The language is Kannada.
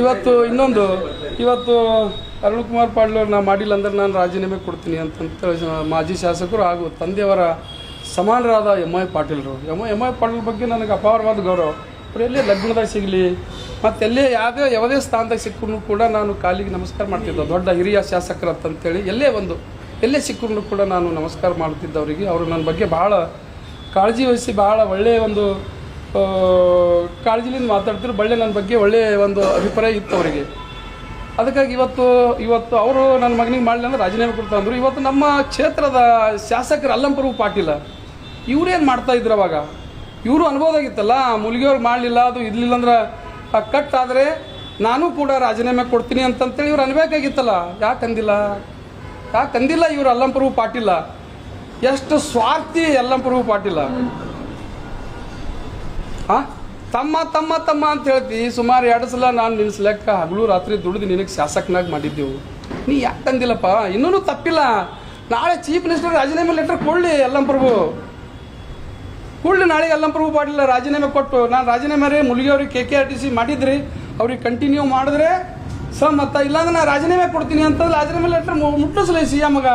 ಇವತ್ತು ಇನ್ನೊಂದು, ಇವತ್ತು ಅರುಣ್ ಕುಮಾರ್ ಪಾಟೀಲ್ ಅವ್ರು ನಾ ಮಾಡಿಲ್ಲ ಅಂದ್ರೆ ನಾನು ರಾಜೀನಾಮೆ ಕೊಡ್ತೀನಿ ಅಂತಂತ ಮಾಜಿ ಶಾಸಕರು ಹಾಗೂ ತಂದೆಯವರ ಸಮಾನರಾದ ಎಂ ಐ ಪಾಟೀಲ್ರು ಎಂ ಎಂ ಐ ಪಾಟೀಲ್ ಬಗ್ಗೆ ನನಗೆ ಅಪಾರವಾದ ಗೌರವ. ಅವ್ರು ಎಲ್ಲೇ ಲಗ್ನದಾಗ ಸಿಗಲಿ, ಮತ್ತು ಎಲ್ಲೇ ಯಾವುದೇ ಯಾವುದೇ ಸ್ಥಾನದಾಗ ಸಿಕ್ಕರೂ ಕೂಡ ನಾನು ಕಾಲಿಗೆ ನಮಸ್ಕಾರ ಮಾಡ್ತಿದ್ದೆ. ದೊಡ್ಡ ಹಿರಿಯ ಶಾಸಕರು ಅಂತಂತೇಳಿ ಎಲ್ಲೇ ಒಂದು, ಎಲ್ಲೇ ಸಿಕ್ಕರೂ ಕೂಡ ನಾನು ನಮಸ್ಕಾರ ಮಾಡ್ತಿದ್ದೆ ಅವರಿಗೆ. ಅವರು ನನ್ನ ಬಗ್ಗೆ ಭಾಳ ಕಾಳಜಿ ವಹಿಸಿ ಭಾಳ ಒಳ್ಳೆಯ ಒಂದು ಕಾಳಜಿಲಿಂದ ಮಾತಾಡ್ತಿದ್ರು. ಬಳ್ಳೆ ನನ್ನ ಬಗ್ಗೆ ಒಳ್ಳೆಯ ಒಂದು ಅಭಿಪ್ರಾಯ ಇತ್ತು ಅವರಿಗೆ. ಅದಕ್ಕಾಗಿ ಇವತ್ತು ಇವತ್ತು ಅವರು ನನ್ನ ಮಗನಿಗೆ ಮಾಡಲಿ ಅಂದ್ರೆ ರಾಜೀನಾಮೆ ಕೊಡ್ತಾ ಅಂದರು. ಇವತ್ತು ನಮ್ಮ ಕ್ಷೇತ್ರದ ಶಾಸಕರು ಅಲ್ಲಂಪರು ಪಾಟೀಲ ಇವರೇನು ಮಾಡ್ತಾ ಇದ್ರು ಅವಾಗ? ಇವರು ಅನ್ಬೋದಾಗಿತ್ತಲ್ಲ ಮುಲ್ಗಿಯವ್ರು ಮಾಡಲಿಲ್ಲ, ಅದು ಇರಲಿಲ್ಲ ಅಂದ್ರೆ ಕಟ್ ಆದರೆ ನಾನು ಕೂಡ ರಾಜೀನಾಮೆ ಕೊಡ್ತೀನಿ ಅಂತಂತೇಳಿ ಇವ್ರು ಅನ್ಬೇಕಾಗಿತ್ತಲ್ಲ. ಯಾಕೆ ಅಂದಿಲ್ಲ? ಯಾಕೆ ಅಂದಿಲ್ಲ ಇವರು ಅಲ್ಲಂಪರು ಪಾಟೀಲ? ಎಷ್ಟು ಸ್ವಾರ್ಥಿ ಅಲ್ಲಂಪರು ಪಾಟೀಲ. ಆ? ತಮ್ಮ ತಮ್ಮ ತಮ್ಮ ಅಂತ ಹೇಳ್ತಿ. ಸುಮಾರು ಎರಡು ಸಲ ನಾನು ನಿನ್ಸ್ಲೆಕ್ಕ ಹಗಲು ರಾತ್ರಿ ದುಡಿದು ನಿನಗೆ ಶಾಸಕನಾಗಿ ಮಾಡಿದ್ದೆವು. ನೀ ಯಾಕೆ ತಂದಿಲ್ಲಪ್ಪ? ಇನ್ನೂ ತಪ್ಪಿಲ್ಲ. ನಾಳೆ ಚೀಫ್ ಮಿನಿಸ್ಟರ್ ರಾಜೀನಾಮೆ ಲೆಟರ್ ಕೊಡಲಿ ಎಲ್ಲಂ ಪ್ರಭು. ಕೂಡಲಿ ನಾಳೆ ಎಲ್ಲಂ ಪ್ರಭು ಪಾಟೀಲ ರಾಜೀನಾಮೆ ಕೊಟ್ಟು. ನಾನು ರಾಜೀನಾಮೆ ರೀ ಅವ್ರಿಗೆ K K R T C ಮಾಡಿದ್ರಿ. ಅವ್ರಿಗೆ ಕಂಟಿನ್ಯೂ ಮಾಡಿದ್ರೆ ಸಮ್ಮತ್ತ ಇಲ್ಲಾಂದ್ರೆ ನಾನು ರಾಜೀನಾಮೆ ಕೊಡ್ತೀನಿ ಅಂತಂದ್ರೆ ರಾಜೀನಾಮೆ ಲೆಟರ್ ಮುಟ್ಟಿಸ್ಲಿ ಸಿ ಎಮ್ಗ